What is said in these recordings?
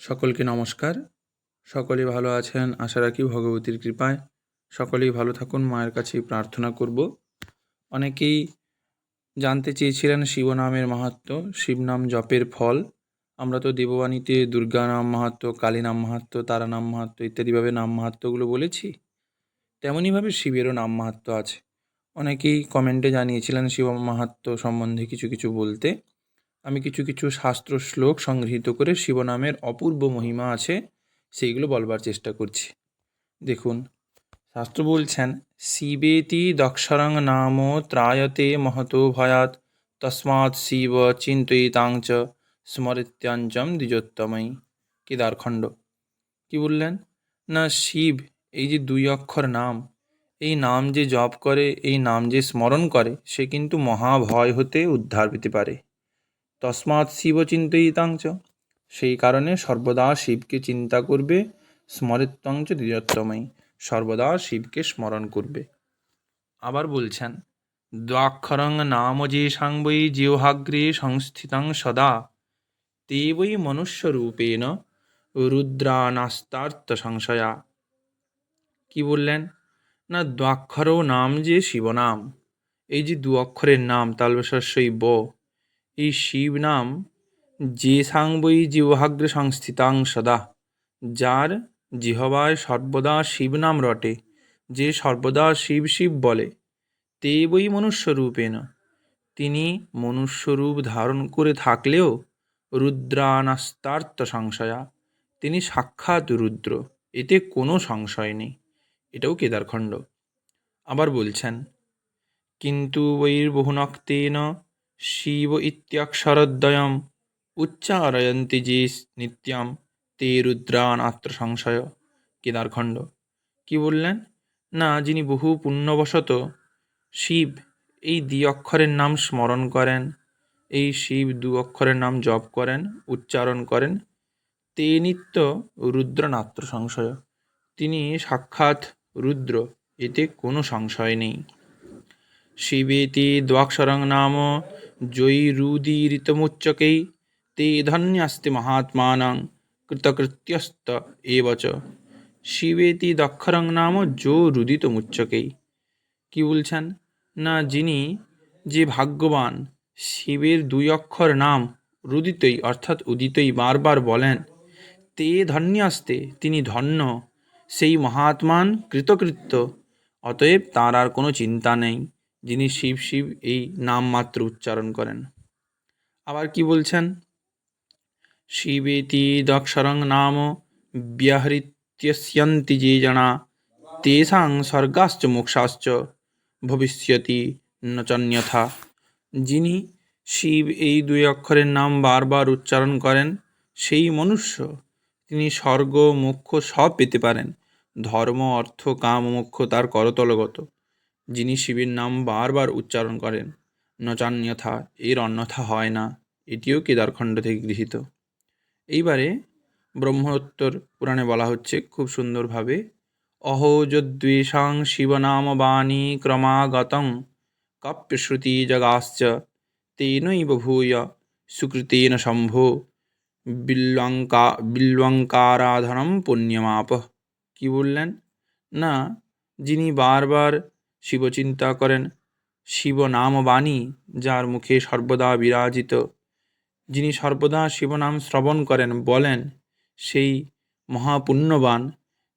সকলকে নমস্কার। সকলেই ভালো আছেন, আশা রাখি ভগবতীর কৃপায়। সকলেই ভালো থাকুন, মায়ের কাছে প্রার্থনা করব। অনেকেই জানতে চেয়েছিলেন শিব নামের মাহাত্ম্য, শিব নাম জপের ফল। আমরা তো দেববাণীতে দুর্গা নাম মাহাত্ম্য, কালী নাম মাহাত্ম তারা নাম মাহাত্ম্য ইত্যাদিভাবে নাম মাহাত্মগুলো বলেছি। তেমনইভাবে শিবেরও নাম মাহাত্ম আছে। অনেকেই কমেন্টে জানিয়েছিলেন শিব মাহাত্ম্য সম্বন্ধে কিছু কিছু বলতে। আমি কিছু কিছু শাস্ত্র শ্লোক সংগৃহীত করে শিবনামের অপূর্ব মহিমা আছে, সেইগুলো বলবার চেষ্টা করছি। দেখুন, শাস্ত্র বলছেন, শিবেতি দক্ষরং নাম ত্রায়তে মহতো ভয়াত তসমাৎ শিব চিন্তয়িতাংচ স্মরিত্যাঞ্চম দ্বিজোত্তময়ী কেদারখণ্ড। কি বললেন? না, শিব, এই যে দুই অক্ষর নাম, এই নাম যে জপ করে, এই নাম যে স্মরণ করে, সে কিন্তু মহাভয় হতে উদ্ধার পেতে পারে। তসমাৎ শিব চিন্তয়িতাংচ সেই কারণে সর্বদা শিবকে চিন্তা করবে স্মরিত্বংচ দ্বিজত্তময়ী সর্বদা শিবকে স্মরণ করবে। আবার বলছেন, দ্বাক্ষরং নাম যে সাংবৈ জিহ্বাগ্রে সংস্থিতং সদা। তে বৈ মনুষ্যরূপেণ রুদ্রানাস্তার্থ সংশয়া কি বললেন? না দ্বাক্ষর নাম যে শিবনাম। এই যে দু অক্ষরের নাম, তালবেশস্যই ব। এই শিব নাম যে সাংবই জিহ্বাগ্রে সংস্থিতাং সদা, যার জিহবায় সর্বদা শিব নাম রটে, যে সর্বদা শিব শিব বলে। তে বই মনুষ্যরূপেণ। তিনি মনুষ্যরূপ ধারণ করে থাকলেও রুদ্রানাস্তার্থ সংশয়া। তিনি সাক্ষাৎ রুদ্র, এতে কোনো সংশয় নেই। এটাও কেদারখণ্ড। আবার বলছেন, কিন্তু বৈর্বহুনক্তেন শিব ইত্যক্ষরদ্বয়ম, উচ্চারয়ন্তি যে নিত্যাম, তে রুদ্রান আত্মসংশয় কেদারখণ্ড কি বললেন? না, যিনি বহু পুণ্যবশত শিব, এই দ্বি অক্ষরের নাম স্মরণ করেন, এই শিব দু অক্ষরের নাম জপ করেন, উচ্চারণ করেন, তে নিত্য রুদ্রনাত্র সংশয়। তিনি সাক্ষাৎ রুদ্র, এতে কোনো সংশয় নেই। শিবেতি দ্বাক্ষরং নাম জয়ীরুদীরিতমুচ্চকৈः ते ধন্যাস্তে মহাত্মানাং কৃতকৃত্যস্ত চ শিবেতি দক্ষরং নাম যো রুদিত মুচ্চকেই কি বলছেন? না, যিনি যে ভাগ্যবান, শিবের দুই অক্ষর নাম রুদিতই অর্থাৎ উদিতই বারবার বলেন, তে ধন্যাস্তে তিনি ধন্য, সেই মহাত্মান কৃতকৃত্য, অতএব তার আর কোনো চিন্তা নেই। যিনি শিব শিব এই নাম মাত্র উচ্চারণ করেন। আবার কি বলছেন? শিবেতি দক্ষরং নাম ব্যাহৃত্যস্যন্তি যে জনা, তেষাং স্বর্গাশ্চ মোক্ষাশ্চ, ভবিষ্যতি নচন্যথা যিনি শিব এই দুই অক্ষরের নাম বারবার উচ্চারণ করেন, সেই মনুষ্য তিনি স্বর্গ, মোক্ষ সব পেতে পারেন। ধর্ম, অর্থ, কাম, মোক্ষ তার করতলগত। যিনি শিবের নাম বারবার উচ্চারণ করেন, নচান্যথা এর অন্যথা হয় না, এটিও কেদারখণ্ড থেকে গৃহীত। এইবারে ব্রহ্মোত্তর পুরাণে বলা হচ্ছে খুব সুন্দরভাবে অহোজদ্বেষাং শিবনাম বাণী ক্রমাগতং কাপ্যশ্রুতি জগাশ্চ, তেনৈব ভূয়, সুকৃতেন শম্ভো বিল্বঙ্কা বিল্বঙ্কারাধনম পুণ্যমাপ। কি বললেন? না, যিনি বারবার শিবচিন্তা করেন, শিব নাম বাণী, যার মুখে সর্বদা বিরাজিত। যিনি সর্বদা শিবনাম শ্রবণ করেন, বলেন, সেই মহাপুণ্যবান,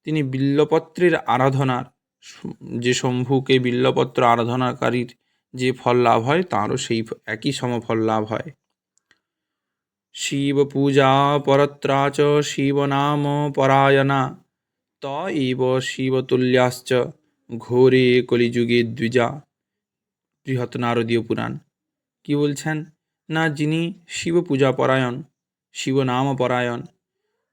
তিনি বিল্লপত্রের আরাধনার, যে শম্ভুকে বিল্লপত্র আরাধনাকারীর যে ফল লাভ হয়, তাঁরও সেই একই সমফল লাভ হয়। শিব পূজা পরত্রা চ শিবনাম পরায়ণা, ত এব শিবতুল্যাশ্চ ঘোরে কলিযুগে দ্বিজা, বৃহৎ নারদীয় পুরাণ। কি বলছেন? না, যিনি শিব পূজা পরায়ণ শিবনাম পরায়ণ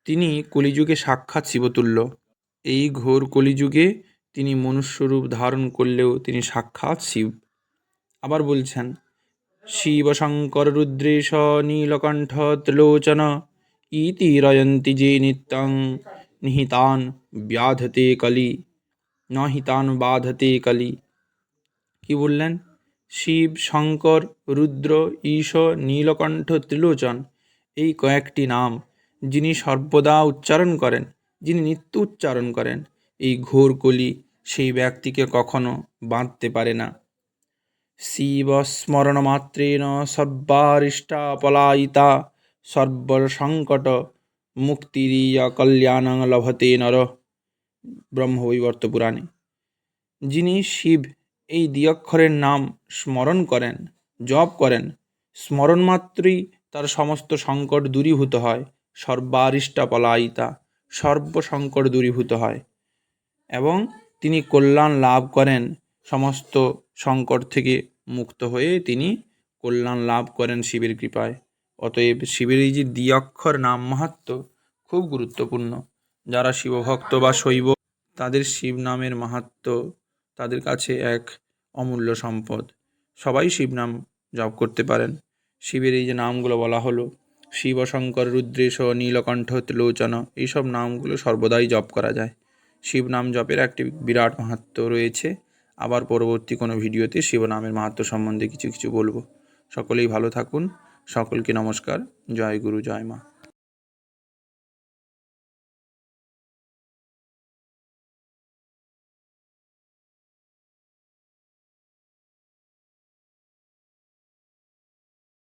তিনি কলিযুগে সাক্ষাৎ শিবতুল্য। এই ঘোর কলিযুগে তিনি মনুষ্যরূপ ধারণ করলেও তিনি সাক্ষাৎ শিব। আবার বলছেন শিব শঙ্কর রুদ্রেশ নীলকণ্ঠ ত্রিলোচন, ইতি রয়ন্তি যে নিত্যং নিহিতান ব্যাধতে কলি। নহিতান বাধতে কলি। কি বললেন? শিব, শঙ্কর, রুদ্র, ঈশ, নীলকণ্ঠ, ত্রিলোচন, এই কয়েকটি নাম যিনি সর্বদা উচ্চারণ করেন, যিনি নিত্য উচ্চারণ করেন, এই ঘোর কলি সেই ব্যক্তিকে কখনো বাঁধতে পারে না। শিবস্মরণমাত্রেণ সর্বারিষ্টা পলায়িতা, সর্বসংকট মুক্তিরিয়া কল্যাণং লভতে নর। ব্রহ্মবৈবর্ত পুরাণে। যিনি শিব এই দ্বিঅক্ষরের নাম স্মরণ করেন, জপ করেন স্মরণ মাত্রই তার সমস্ত সংকট দূরীভূত হয় সর্বারিষ্টা পলায়িতা সর্বসংকট দূরীভূত হয় এবং তিনি কল্যাণ লাভ করেন, সমস্ত সংকট থেকে মুক্ত হয়ে তিনি কল্যাণ লাভ করেন শিবের কৃপায়। অতএব শিবের এই যে দ্বিঅক্ষর নাম মাহাত্ম খুব গুরুত্বপূর্ণ। যারা শিবভক্ত বা শৈব, তাদের শিব নামের মাহাত্ম তাদের কাছে এক অমূল্য সম্পদ। সবাই শিব নাম জপ করতে পারেন। শিবের এই যে নামগুলো বলা হলো শিব শঙ্কর রুদ্রেশ, নীলকণ্ঠ, ত্রিলোচন, এইসব নামগুলো সর্বদাই জপ করা যায়। শিব নাম জপের একটি বিরাট মাহাত্ম রয়েছে। আবার পরবর্তী কোনো ভিডিওতে শিব নামের মাহাত্ম সম্বন্ধে কিছু কিছু বলব। সকলেই ভালো থাকুন। সকলকে নমস্কার। জয় গুরু, জয় মা।